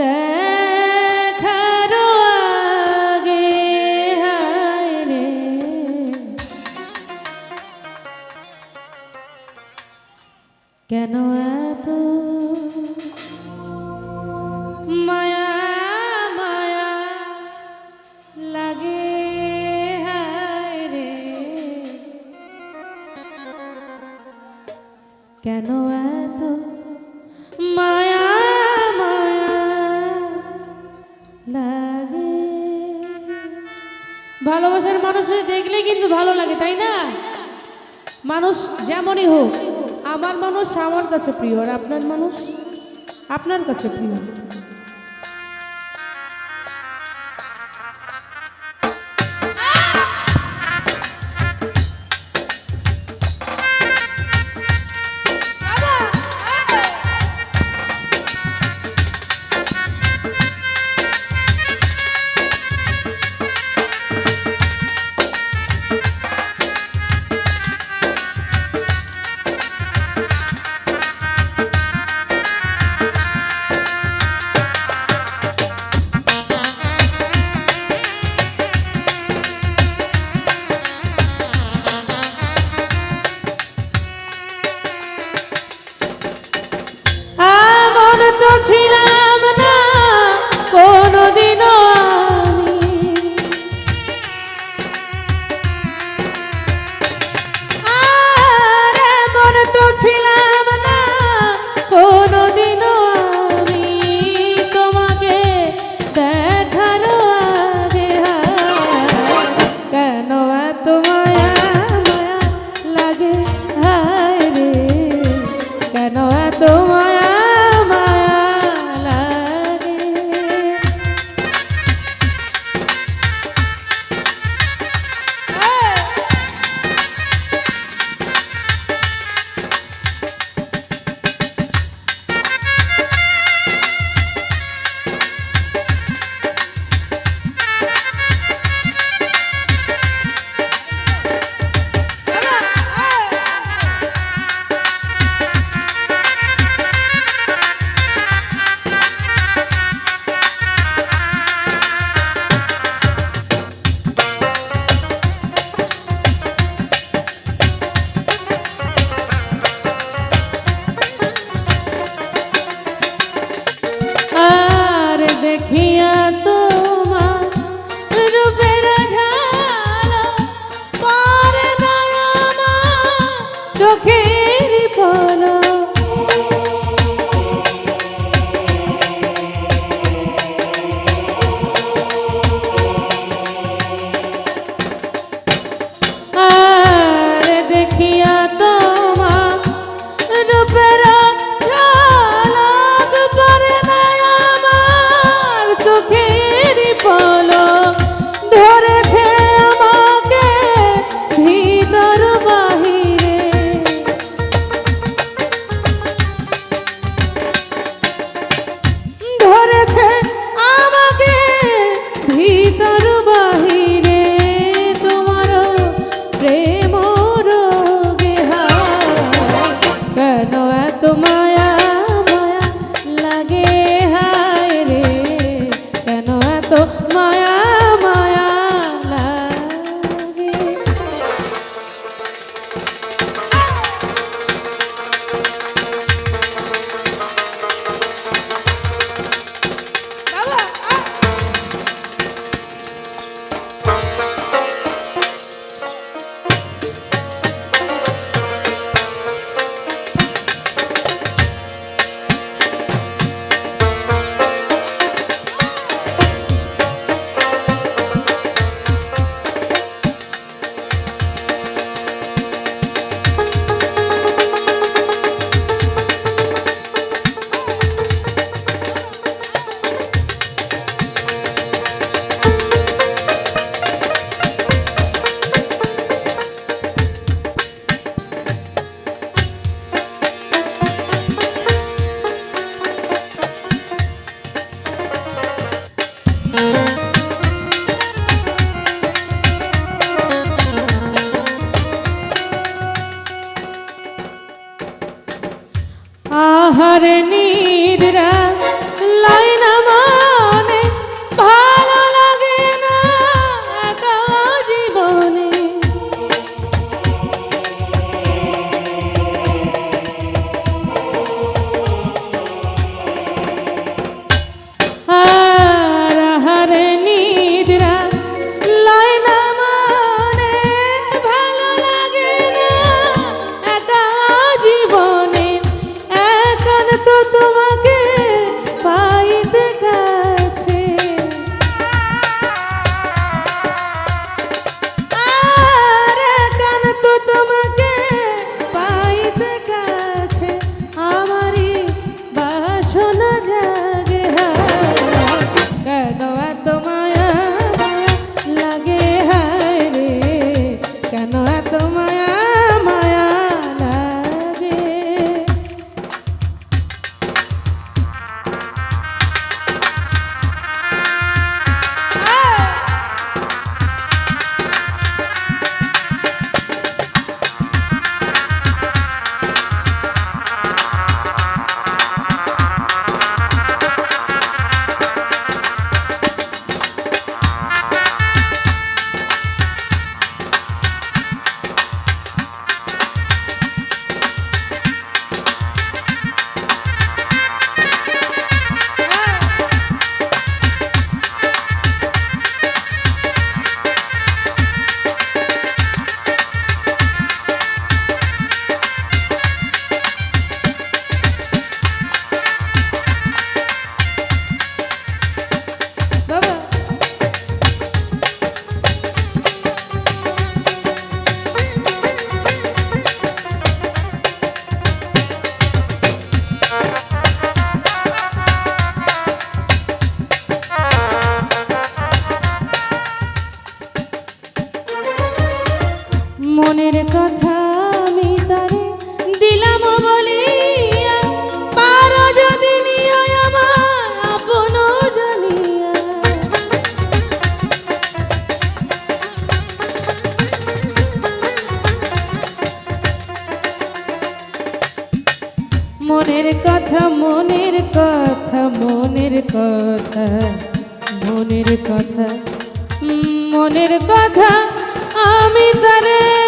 দেখার আগে রে। মায়া মায়া রে। কেন এত মানুষের দেখলে কিন্তু ভালো লাগে, তাই না? মানুষ যেমনই হোক, আমার মানুষ আমার কাছে প্রিয়, আর আপনার মানুষ আপনার কাছে প্রিয়। মনের কথা মনের কথা মনের কথা মনের কথা মনের কথা আমি তারা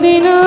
Deus.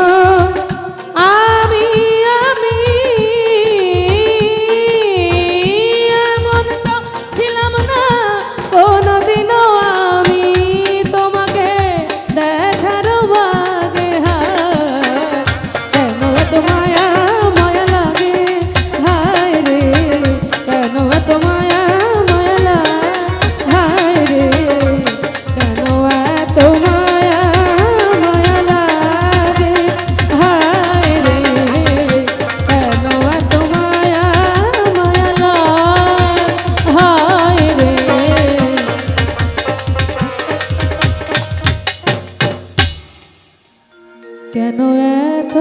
কেন এত